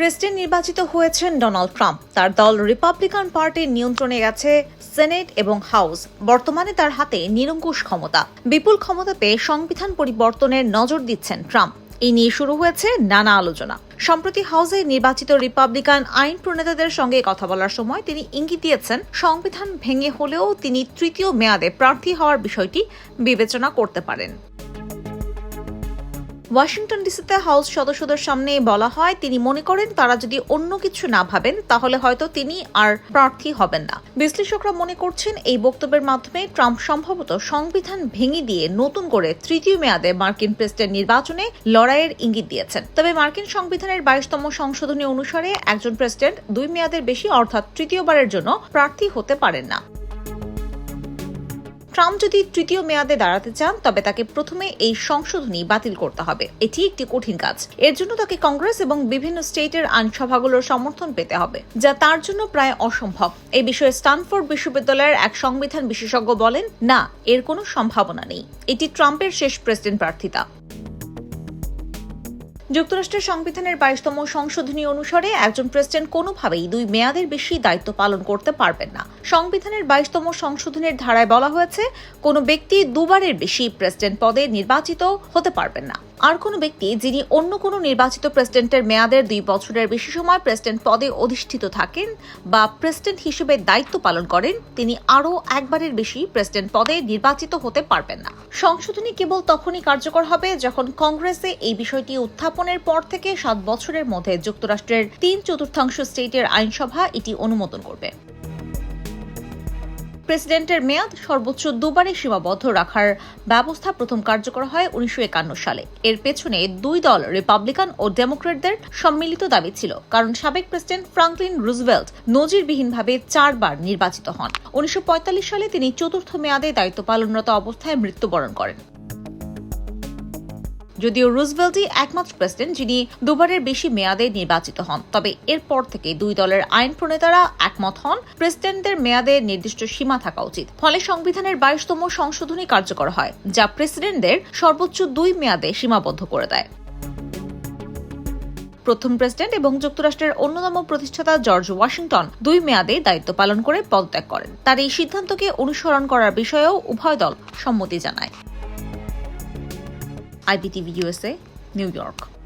President নির্বাচিত হয়েছেন Donald Trump. তার দল রিপাবলিকান পার্টির নিয়ন্ত্রণে গেছে সেনেট এবং হাউস। বর্তমানে তার হাতে নিরঙ্কুশ ক্ষমতা। বিপুল ক্ষমতা পেয়ে সংবিধান পরিবর্তনের নজর দিচ্ছেন ট্রাম্প। এই নিয়ে শুরু হয়েছে নানা আলোচনা। সম্প্রতি হাউসে নির্বাচিত রিপাবলিকান আইন প্রণেতাদের সঙ্গে কথা বলার সময় তিনি ইঙ্গিত দিয়েছেন, সংবিধান ভেঙে হলেও তিনি তৃতীয় মেয়াদে প্রার্থী হওয়ার বিষয়টি বিবেচনা করতে পারেন। ওয়াশিংটন ডিসিতে হাউস সদস্যদের সামনে বলা হয়, তিনি মনে করেন তারা যদি অন্য কিছু না ভাবেন, তাহলে হয়তো তিনি আর প্রার্থী হবেন না। বিশ্লেষকরা মনে করছেন, এই বক্তব্যের মাধ্যমে ট্রাম্প সম্ভবত সংবিধান ভেঙে দিয়ে নতুন করে তৃতীয় মেয়াদে মার্কিন প্রেসিডেন্ট নির্বাচনে লড়াইয়ের ইঙ্গিত দিয়েছেন। তবে মার্কিন সংবিধানের বাইশতম সংশোধনী অনুসারে একজন প্রেসিডেন্ট দুই মেয়াদের বেশি, অর্থাৎ তৃতীয়বারের জন্য প্রার্থী হতে পারেন না। ট্রাম্প যদি তৃতীয় মেয়াদে দাঁড়াতে চান, তবে তাকে প্রথমে এই সংশোধনী বাতিল করতে হবে। এটি একটি কঠিন কাজ। এর জন্য তাকে কংগ্রেস এবং বিভিন্ন স্টেটের আইনসভাগুলোর সমর্থন পেতে হবে, যা তার জন্য প্রায় অসম্ভব। এই বিষয়ে স্টানফোর্ড বিশ্ববিদ্যালয়ের এক সংবিধান বিশেষজ্ঞ বলেন, না, এর কোনো সম্ভাবনা নেই। এটি ট্রাম্পের শেষ প্রেসিডেন্ট প্রার্থিতা। যুক্তরাষ্ট্রের সংবিধানের বাইশতম সংশোধনী অনুসারে একজন প্রেসিডেন্ট কোনোভাবেই দুই মেয়াদের বেশি দায়িত্ব পালন করতে পারবেন না। সংবিধানের বাইশতম সংশোধনের ধারায় বলা হয়েছে, কোনো ব্যক্তি দুবারের বেশি প্রেসিডেন্ট পদে নির্বাচিত হতে পারবেন না। আর কোনো ব্যক্তি যিনি অন্য কোনো নির্বাচিত প্রেসিডেন্টের মেয়াদের দুই বছরের বেশি সময় প্রেসিডেন্ট পদে অধিষ্ঠিত থাকেন বা প্রেসিডেন্ট হিসেবে দায়িত্ব পালন করেন, তিনি আরও একবারের বেশি প্রেসিডেন্ট পদে নির্বাচিত হতে পারবেন না। সংশোধনী কেবল তখনই কার্যকর হবে যখন কংগ্রেসে এই বিষয়টি উত্থাপনের পর থেকে সাত বছরের মধ্যে যুক্তরাষ্ট্রের তিন চতুর্থাংশ স্টেটের আইনসভা এটি অনুমোদন করবে। প্রেসিডেন্টের মেয়াদ সর্বোচ্চ দুবারে সীমাবদ্ধ রাখার ব্যবস্থা প্রথম কার্যকর হয় উনিশশো একান্ন সালে। এর পেছনে দুই দল, রিপাবলিকান ও ডেমোক্রেটদের সম্মিলিত দাবি ছিল। কারণ সাবেক প্রেসিডেন্ট ফ্রাঙ্কলিন রুজভেল্ট নজিরবিহীনভাবে চারবার নির্বাচিত হন। উনিশশো পঁয়তাল্লিশ সালে তিনি চতুর্থ মেয়াদে দায়িত্ব পালনরত অবস্থায় মৃত্যুবরণ করেন। যদিও রুজভেল্টই একমাত্র প্রেসিডেন্ট যিনি দুবারের বেশি মেয়াদে নির্বাচিত হন। তবে এরপর থেকে দুই দলের আইন প্রণেতারা একমত হন, প্রেসিডেন্টদের মেয়াদে নির্দিষ্ট সীমা থাকা উচিত। ফলে সংবিধানের বাইশতম সংশোধনী কার্যকর হয়, যা প্রেসিডেন্টদের সর্বোচ্চ দুই মেয়াদে সীমাবদ্ধ করে দেয়। প্রথম প্রেসিডেন্ট এবং যুক্তরাষ্ট্রের অন্যতম প্রতিষ্ঠাতা জর্জ ওয়াশিংটন দুই মেয়াদে দায়িত্ব পালন করে পদত্যাগ করেন। তার এই সিদ্ধান্তকে অনুসরণ করার বিষয়েও উভয় দল সম্মতি জানায়। IBTV USA, New York.